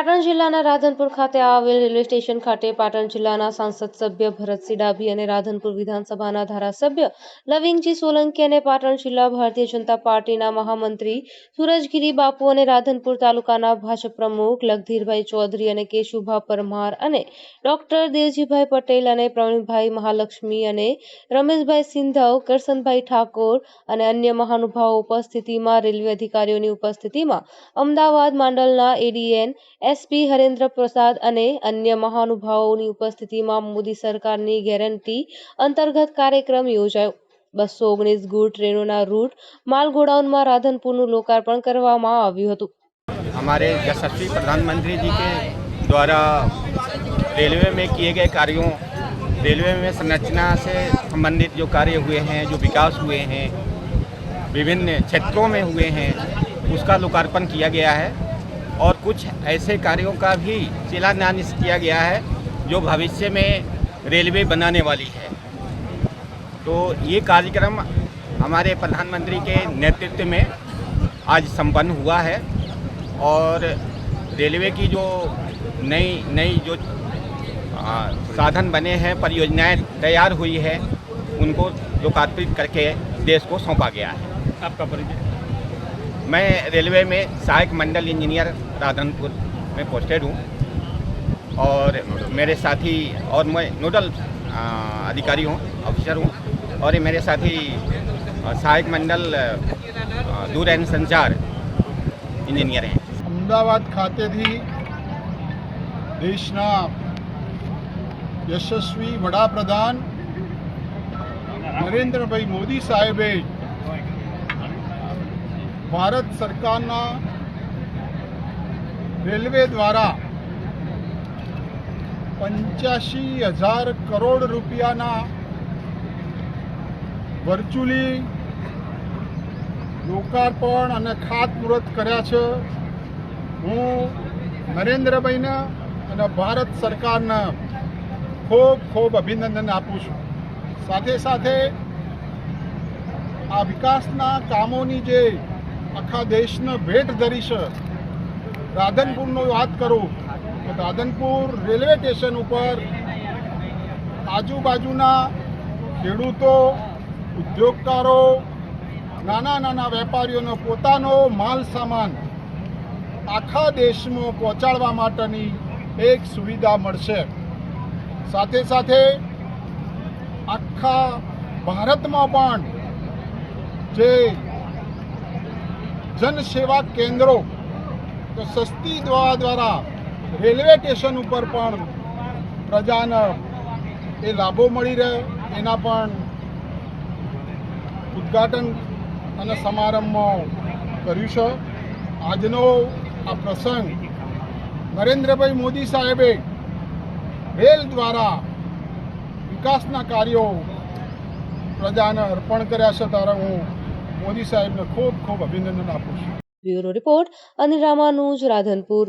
પાટણ જિલ્લાના રાધનપુર ખાતે આવેલ રેલવે સ્ટેશન ખાતે પાટણ જિલ્લાના સાંસદ સભ્ય ભરતસિંહ ડાભી અને રાધનપુર વિધાનસભાના ધારાસભ્ય લવિંગજી સોલંકી અને પાટણ જિલ્લા ભારતીય જનતા પાર્ટીના મહામંત્રી સુરજગીરી બાપુ અને રાધનપુર તાલુકાના ભાજપ પ્રમુખ લખધીરભાઈ ચૌધરી અને કેશુભા પરમાર અને ડોક્ટર દેવજીભાઈ પટેલ અને પ્રવીણભાઈ મહાલક્ષ્મી અને રમેશભાઈ સિંધવ, કરસનભાઈ ઠાકોર અને અન્ય મહાનુભાવો ઉપસ્થિતિમાં રેલવે અધિકારીઓની ઉપસ્થિતિમાં અમદાવાદ માંડલના એડીએન એસપી હરેન્દ્ર પ્રસાદ અને અન્ય મહાનુભાવોની ઉપસ્થિતિમાં મોદી સરકારની ગેરંટી અંતર્ગત કાર્યક્રમ યોજાયો બસો ઓગણીસ ગુડ ટ્રેનોના રૂટ માલ ગોડાઉનમાં રાધનપુરનું લોકાર્પણ કરવામાં આવ્યું હતું हमारे यशस्वी प्रधानमंत्री जी के द्वारा रेलवे में किए गए कार्यों रेलवे में संरचना से संबंधित जो कार्य हुए हैं जो विकास हुए हैं विभिन्न क्षेत्रों में हुए हैं उसका लोकार्पण किया गया है और कुछ ऐसे कार्यों का भी शिलान्यास किया गया है जो भविष्य में रेलवे बनाने वाली है। तो ये कार्यक्रम हमारे प्रधानमंत्री के नेतृत्व में आज संपन्न हुआ है और रेलवे की जो नई नई जो आ, साधन बने हैं परियोजनाएँ तैयार हुई है उनको लोकार्पित करके देश को सौंपा गया है। आपका परिचय? मैं रेलवे में सहायक मंडल इंजीनियर राधनपुर में पोस्टेड हूँ और मेरे साथी और मैं नोडल आ, अधिकारी हूँ ऑफिसर हूँ और ये मेरे साथी आ, सहायक मंडल आ, दूर एंड संचार इंजीनियर हैं અમદાવાદ ખાતેથી દેશના યશસ્વી વડાપ્રધાન નરેન્દ્રભાઈ મોદી સાહેબે ભારત સરકારના રેલવે દ્વારા પંચ્યાસી હજાર કરોડ રૂપિયાના વર્ચ્યુઅલી લોકાર્પણ અને ખાતમુહૂર્ત કર્યા છે. હું નરેન્દ્રભાઈને અને ભારત સરકારને ખૂબ ખૂબ અભિનંદન આપું છું. સાથે સાથે આ વિકાસના કામોની જે આખા દેશને ભેટ ધરી રાધનપુરનો વાત કરું તો રાધનપુર રેલવે સ્ટેશન ઉપર આજુબાજુના ખેડૂતો, ઉદ્યોગકારો, નાના નાના વેપારીઓનો પોતાનો માલ સામાન આખા દેશમાં પહોંચાડવા માટેની એક સુવિધા મળશે. સાથે સાથે આખા ભારતમાં પણ જે જનસેવા કેન્દ્રો, તો સસ્તી દવા દ્વારા રેલવે સ્ટેશન ઉપર પણ પ્રજાને એ લાભો મળી રહે. એના પણ ઉદ્ઘાટન અને સમારંભમાં કર્યું છે. આજનો આ પ્રસંગ નરેન્દ્રભાઈ મોદી સાહેબે રેલ દ્વારા વિકાસના કાર્યો પ્રજાને અર્પણ કર્યા છે. ત્યારે હું મોદી સાહેબને ખૂબ ખૂબ અભિનંદન આપું છું. Bureau report Anil Ramanuj Radhanpur.